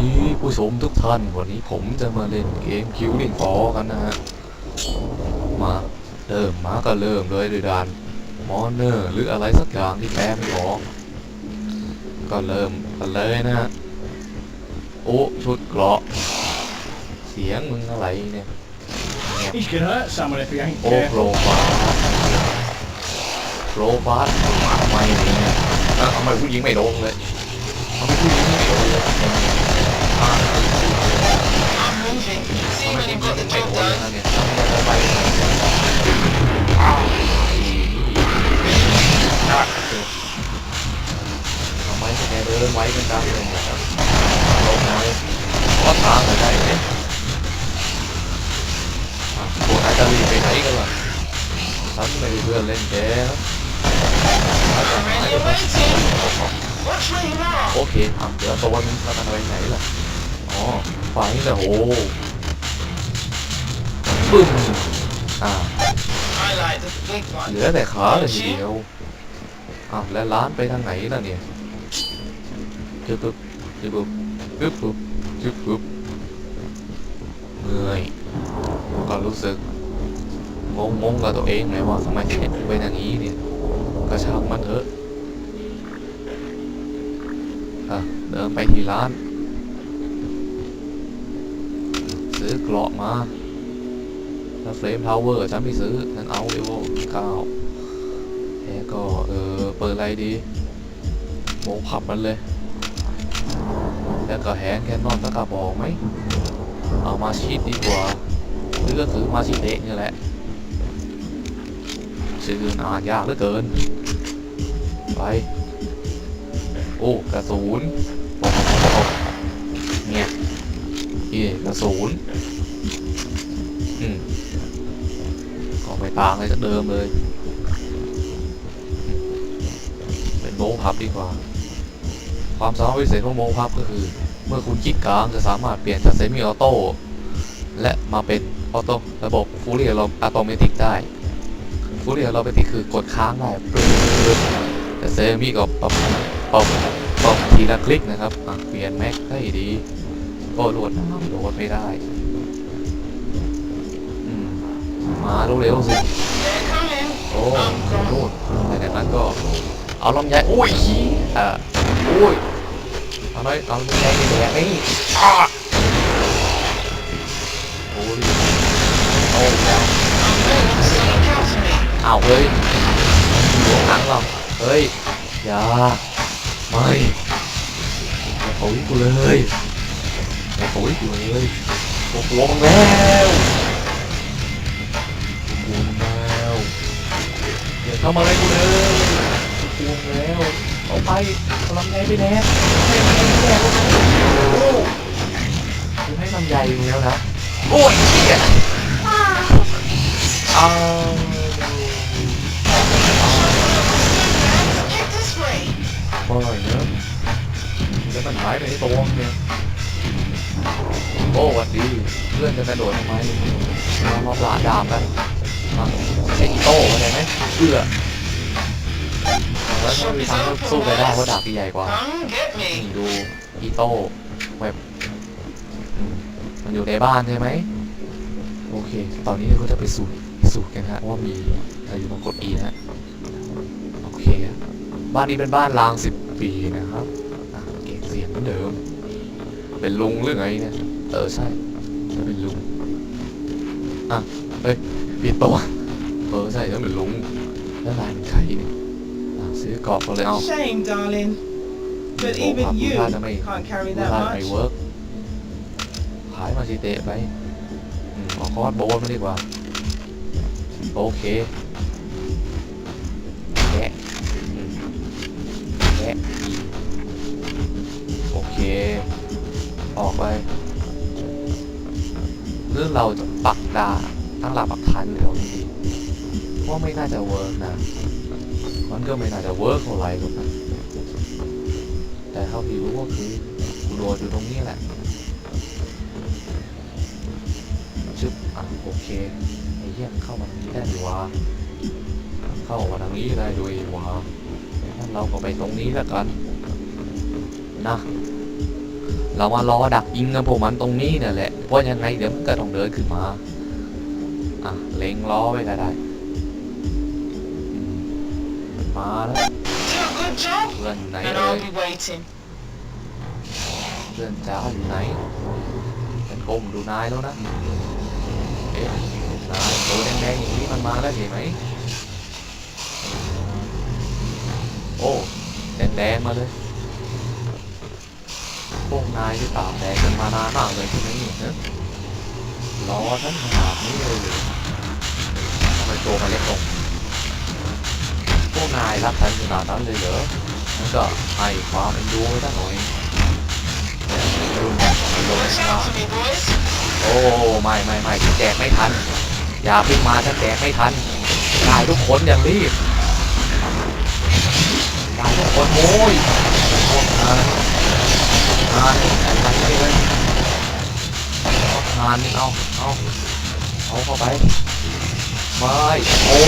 ดีผู้ชมทุกท่านวันนี้ผมจะมาเล่นเกมคิวลิ่งฟอกันนะฮะ มาเริ่มมาก็เริ่มเลยด้วยดานมอนเนอร์หรืออะไรสักอย่างที่แปลไม่ออกก็เริ่มกันเลยนะฮะ โอ้ชุดเกราะ เสียงมึงอะไรเนี่ย He could hurt someone if he ain't โอ้โร careful. ฟาสโปรฟาสทำไมเนี่ยอะทำไมผู้หญิงไม่โดนเลย ทำไม when ผู้ห you've ญิง got the ไม่โด job นเลย done. นะเนี่ยทำไมเราไปทำไมแกเดินไว้กันจังเลยนะครับลงมาเลยขอทางหน่อยได้ไหมอะพวกนายจะรีบไปไหนกันล่ะฉันไม่มีเพื่อนเล่นเกโอเคเดี๋ยวตัวนึงเราจะไปไหนล่ะอ๋อ ไฟแต่โอ้ปึ้มอ่าเหลือแต่ขาเลยทีเดียวอะแล้วร้านไปทางไหนล่ะเนี่ยจึ๊บปึ๊บจึ๊บปึ๊บจึ๊บปึ๊บจึ๊บปึ๊บเหนื่อยก็รู้สึกงงงๆกับตัวเองไงว่าทำไมถึงเป็นอย่างนี้เนี่ยก็ช่างมันเถอะอะเดินไปที่ร้าน ซื้อเกราะมาแล้วเฟรมทาวเวอร์ฉันไม่ซื้อ ฉันเอาเอโวเก้าแล้วก็เออเปิดอะไรดีโมงพับมันเลย แล้วก็แฮนด์แคนนอนตะกระบอกไหม เอามาชีดดีกว่าหรือก็คือมาชีเตะนี่แหละชื่ออ่านยากเหลือเกิน ไป โอ้ กระสุน นี่กระสุนอืมก็ไม่ต่างอะไรจากเดิมเลย เป็นโมพับดีกว่า ความสามารถพิเศษของโมพับก็คือ เมื่อคุณคลิกกลางจะสามารถเปลี่ยนจากเซมิออโต้และมาเป็นออโต้ระบบฟูลี่อะตโนมัติได้ฟูลี่อะตโนมัติคือกดค้างได้ปึ๊บแต่เซมิก็ปรับปรับปรับทีละคลิกนะครับเปลี่ยนแม็กให้ดี ก็โหลดนโหลดไม่ได้มาเร็วๆสิโอ้นู่นแต่จากนั้นก็เอาลำไยโอ้ยเอ่อโอ้ยเอาเลยเอาลำไยไปแดกนี่อ้โอ้ยโอ้แล้ว I'm waiting so you come to me. อ้าเฮ้ยอยู่ข้างหลังเราเฮ้ยอย่าไม่อาอยกูเลย อย่าโอยกูเลยกูกลัวมึงแล้วกูกลัวมึงแล้วอย่าทำอะไรกูเลยกูกลัวมึงแล้วเอาไปเอาลำไยไปแดกให้ลำไยไปแดกโอ้กูให้ลำไยมึงแล้วนะโอ้ยเหี้ยอ้าว Head this way. ปล่อยเนอะจะมันหายไปในตัวมึงเนี่ย โอ้วัดดีเพื่อนจะกระโดดทำไมมามาปลาดาบกันมาใช้อีโต้เข้าใจไหมเพื่อแล้วไม่มีทางสู้ไปได้เพราะดาบใหญ่กว่านี่ดูอีโต้เว็บมันอยู่ในบ้านใช่ไหมโอเค ตอนนี้เราก็จะไปสูตรสูตรกันฮะว่ามีอะไรอยู่ตรงกด E นะฮะโอเค บ้านนี้เป็นบ้านรางสิบปีนะครับเก็บเสียงเหมือนเดิม เป็นลุงหรือไงเนี่ย เออใช่ฉันเป็นลุง อะ เฮ้ยผิดปะวะเออใช่ฉันเป็นลุง แล้วนายเป็นใครเนี่ยอะซื้อเกาะก็เลยเอา Shame, darling. But Oh, even Papa, you glad I made- can't carry ดู that ท่าไม่ much. เวิร์กขายมาชิเตะไปอืมเอาคอร์สโบนมาดีกว่า โอเคแกะอืมแกะโอเค ออกไปหรือเราจะปักดาตั้งหลักปักทันแถวนี้ดีเพราไม่น่าจะเวิร์กนะ มันก็ไม่น่าจะเวิร์กเท่าไหร่หรอกนะแต่เท่าที่รู้ก็คือกูโดนอยู่ตรงนี้แหละชึบอะโอเคไอ้เหี้ยเข้ามาทางนี้ได้ดีวะเข้ามาทางนี้ได้ด้วยวะงั้นเราก็ไปตรงนี้แล้วกันนะ เรามารอดักยิงกันพวกมันตรงนี้เนี่ยแหละ เพราะยังไงเดี๋ยวมันก็ต้องเดินขึ้นมา อะ เล็งล้อไว้ก็ได้อืมมันมาแล้ว Do a good job, เพื่อนไหน and เอ่ I'll ย be waiting. เพื่อนจ้าอยู่ไหนเป็นก้มดูนายแล้วนะ เอ๊ะนายตัวแดงๆอย่างนี้มันมาแล้วเห็นไหม โอ้แดงๆมาเลย พวกนายที่ตากแดงกันมานานมากเลยใช่ไหมเนี่ยฮะรอท่านขนาดนี้เลยทำไมตัวมันเล็กลงพวกนายรักท่านขนาดนั้นเลยเหรองั้นก็ให้ความเป็นดูไว้สักหน่อยรุ่นลง Watch มาโอ้ไม่ไม่ไม่แจกไม่ทัน อย่าเพิ่งมาฉันแจกไม่ทันได้ทุกคนอย่างรีบได้ทุกคนโอ้ยพวกนาย มานี่แอมานี่เลยมานเอาเอาเอาเข้าไปไม่โอ้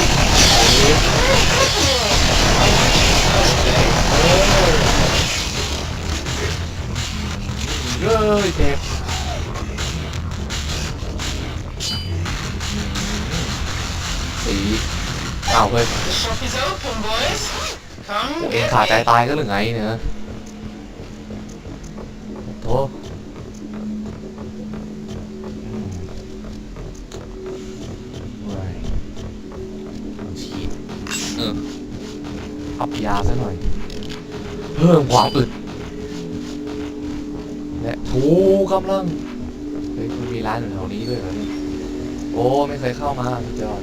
ยเย้เจ็บสีเอาเลยกูเอขาดใจตายก็หรือไงเนอะ เว้ยฉีดเอออัพยาซะหน่อย เพิ่มความอึด และถูกำลัง เฮ้ยมันมีร้านอยู่แถวนี้ด้วยเหรอเนี่ยโอ้ไม่เคยเข้ามาสุดยอด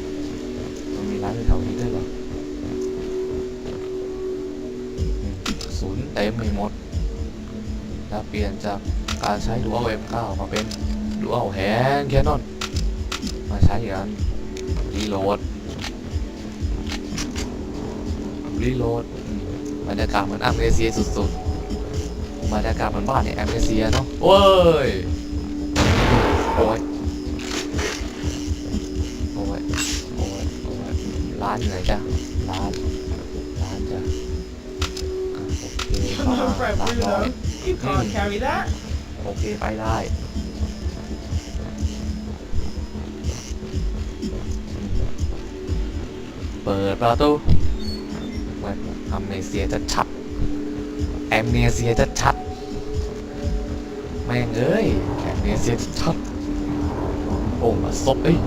มันมีร้านอยู่แถวนี้ด้วยเหรอศูนย์เต็มไปหมด แล้วเปลี่ยนจากการใช้ Dual M9 มาเป็น Dual Hand Cannon มาใช้กันรีโหลดรีโหลดบรรยากาศเหมือนอัมเนเซียสุดๆบรรยากาศเหมือนบ้านในแอมเนเซียเนาะโอ้ยโอ้ยโอ้ยโอ้ยโอ้ยร้านอยู่ไหนจ้ะร้านร้านจ้ะอะโอเคเข้ามา No, Fred ร้านร้อย Bruno. You can't carry that. โอเคไปได้เปิดประตูเว้ยแอมเนเซียจะชัดแอมเนเซียจะชัดแม่งเอ้ยแอมเนเซียจะชัดโอ้มาซบเอ้ย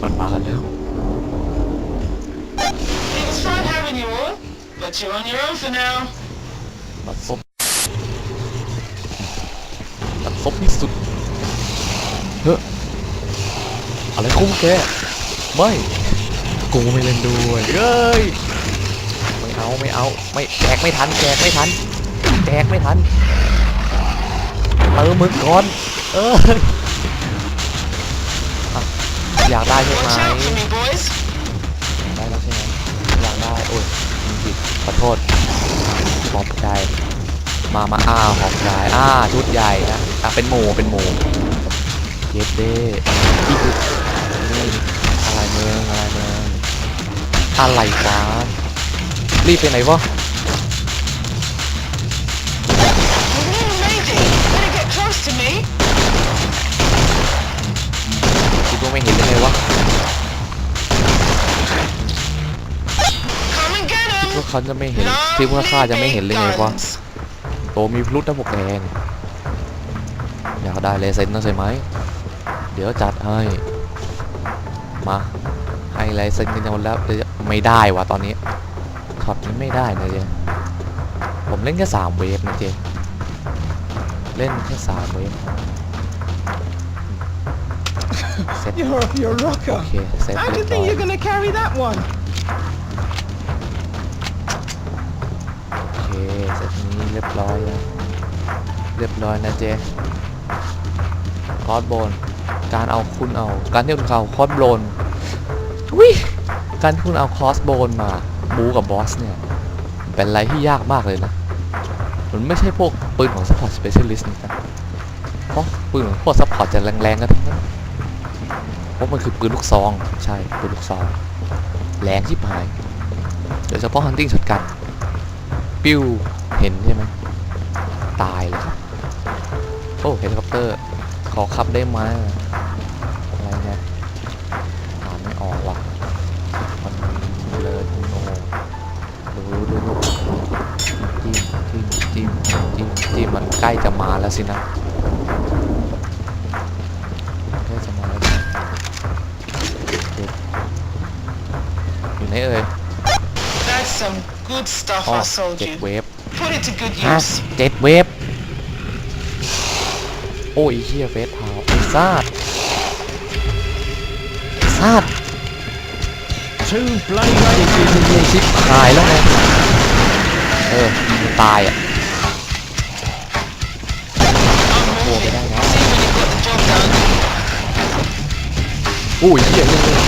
มันมากันแล้ว It was fun having you all, but you're on your own for now. บัดซบบัด ซบที่สุดเฮ้ออะไรคุ้มแกไม่กูไม่เล่นด้วยเอ้ยไม่เอาไม่เอาไม่แจกไม่ทันแจกไม่ทันแจกไม่ทันเติมมึงก่อนเอ้ยอะอยากได้ใช่ไหม Watch out for me, boys. ได้แล้วใช่ไหมอยากได้โอ้ยมีผิดขอโทษหอมใจ มามาอ้าหอมใจอ้าชุดใหญ่นะอะเป็นหมูเป็นหมูเย็ดเด้อีกนี่อะไรเมืองอะไรเมืองอะไรวะรีบไปไหนวะ Mm, lady, better get close to me. คิดว่าไม่เห็นยังไงวะ Come and get คิด him. ว่าเขาจะไม่เห็นคิดว่าข้าจะไม่เห็นเลยไงวะ guns. โตมีพลุตนะพวกแดง อยากได้เลเซนนะใช่ไหม เดี๋ยวจัดให้ มาให้ลายเซ็นกันหมดแล้วเดี๋ยวไม่ได้วะตอนนี้ช็อตนี้ไม่ได้นะเจผมเล่นแค่สามเวฟนะเจเล่นแค่สามเวฟเซ็ต You're, you're a โอ rocker. เคเซ็ต How do เรี you ยบร้อ think ย you're gonna carry that one? เคเซ็ตนี้เรียบร้อยแล้วเรียบร้อยนะเจคอสโบน การเอาคุณเอา การที่คุณเอาคอสโบนวิการที่คุณเอาคอสโบนมาบูกับบอสเนี่ยเป็นอะไรที่ยากมากเลยนะ มันไม่ใช่พวกปืนของ Support Specialist นี่นะเพราะปืนของพวก Support จะแรงๆกันทั้งนั้นเพราะมันคือปืนลูกซอง ใช่ ปืนลูกซอง แรงชิบหาย โดยเฉพาะ Hunting Shotgun ปิ้วเห็นใช่ไหมตายเลยครับ โอ้เฮลิคอปเตอร์ ขอขับได้ไหมอะไรเนี่ยอ่านไม่ออกว่ะมันเลยโนดูดูดูจิ้มจิ้มจิ้มจิ้มจิ้มมันใกล้จะมาแล้วสินะใกล้จะมาแล้วสิเด็กอยู่ไหนเอ่ย That's some good stuff อ๋อ I sold เจ็ด you. เวฟ Put it to good ฮะ use. เจ็ดเวฟ โอ้ยเฮียเฟสพาวไอ้ซาดไอ้ซาด Too bloody ready for เฮียชิบหายแล้วไงเออมันตายอะ I'm Ủa, cái moving. này nó- See when you got the job done. โอ้ยเฮียเฮียเฮีย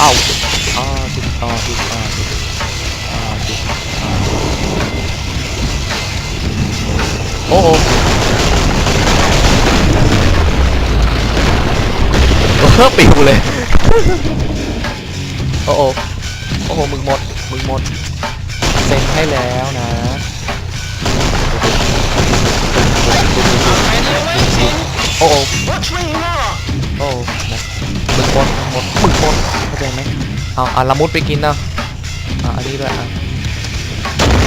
เอ้าอ้าชิบอ้าชิบอ้าชิบอ้า อ้โหเออปิวเลย โอ้โหโอ้โห มึงหมด มึงหมด เซ็นให้แล้วนะ I'm ready and waiting. โอ้โห Watch where you are. โอ้นะมึงหมดหมดมึงหมดเข้าใจไหมเอาเอาละมุดไปกินนะเอาอันนี้ด้วยอะ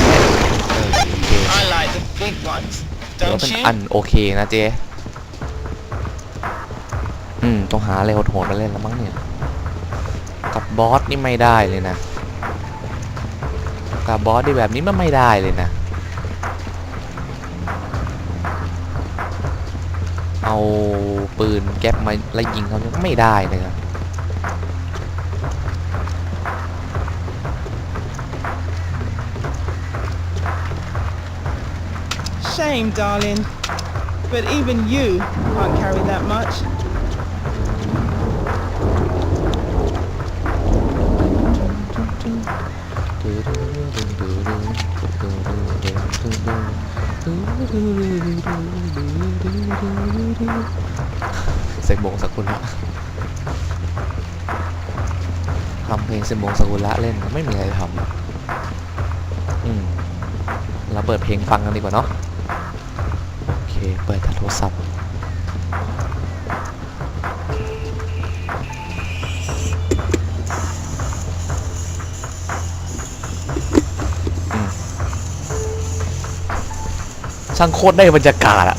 เออโอเค I like the big ones. ถือว่า Don't เป็น you? อันโอเคนะเจ๊อืม ต้องหาอะไรโหดๆมาเล่นแล้วมั้งเนี่ย กับบอสนี่ไม่ได้เลยนะ กับบอสที่แบบนี้มันไม่ได้เลยนะ เอาปืนแก๊ปมาไล่ยิงเขาเนี่ยไม่ได้เลยนะ Shame, darling. But even you can't carry that much. เซมบงสกุละทำเพลงเซมบงสกุละเล่นไม่มีอะไรทำอืมเราเปิดเพลงฟังกันดีกว่าเนาะโอเค เปิดจากโท รศัพท์ช่างโคตรได้บรรยากาศอะ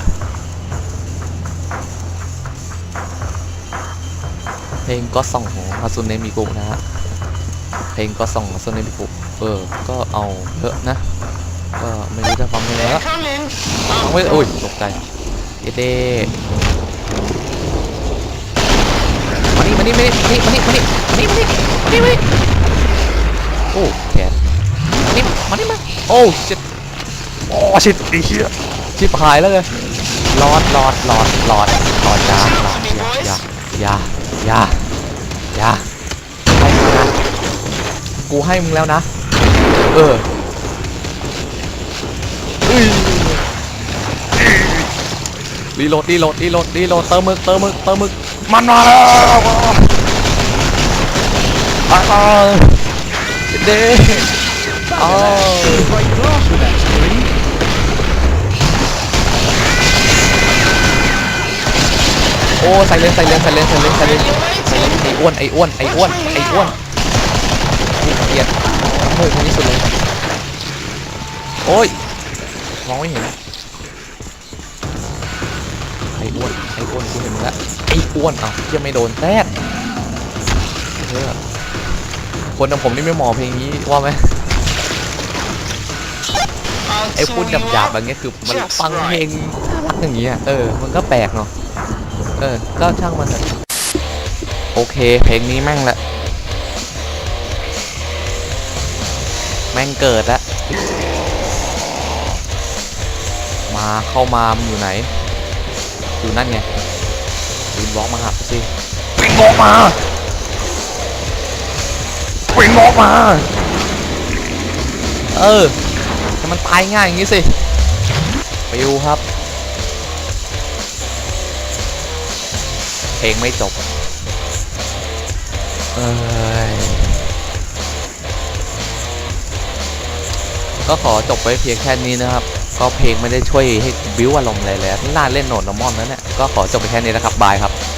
เพลงก็ส่องของฮาซุนเนมิกุนะฮะ เพลงก็ส่องฮาซุนเนมิกุเออ ก็เอาเยอะนะ ก็ไม่รู้จะฟังยังไงแล้วฟังไม่อุ้ยตกใจ เอเดมานี่มานี่มานี่มานี่มานี่มานี่มานี่มานี่มานี่มานี่โอ้แขนมานี่มานี่มาโอ้ชิดโอ้ชิดไอ้เหี้ยชิบหายแล้วเลยรอดรอดรอดรอดรอดยาหลอดยายายายาให้มึงนะกูให้มึงแล้วนะ เออ รีโหลดรีโหลดรีโหลดรีโหลดเติมมึกเติมมึกเติมมึกมันมาแล้วอ้าวเด้อ้าวโอ้ใส่เลนใส่เลนใส่เลนใส่เลนใส่เลน You're waiting. ไอ้อ้วนไอ้อ้วนไอ้อ้วนไอ้อ้วนเกลียดน้ำมูกคนนี้สุดเลยโอ้ยมองไม่เห็น อ้อ้วนไอ้อ้วนกูเห็นมึงละไอ้อ้วนอะยังไม่โดนแท้เฮ้ยคนอย่างผมนี่ไม่เหมอเพลงนี้ว่าไหม I'll ไอ้พูด tune you หยาบๆ up แบบเงี้ยคือมัน just ฟังเพลง right. น่ารักอย่างเงี้ยเออ มันก็แปลกเนาะเออ ก็ช่างมันเถอะโอเค เพลงนี้แม่งละแม่งเกิดละมาเข้ามามันอยู่ไหน อยู่นั่นไงวินบล็อกมาหับสิวินบล็อกมาวินบล็อกมา เออแต่มันตายง่ายอย่างงี้สิปิวครับ เพลงไม่จบ เอ้ย ก็ขอจบไว้เพียงแค่นี้นะครับ ก็เพลงไม่ได้ช่วยให้บิวอารมณ์อะไรเลยน่าเล่นโหนดนอมอนนั้นเนี่ยก็ขอจบไปแค่นี้แล้วครับบายครับ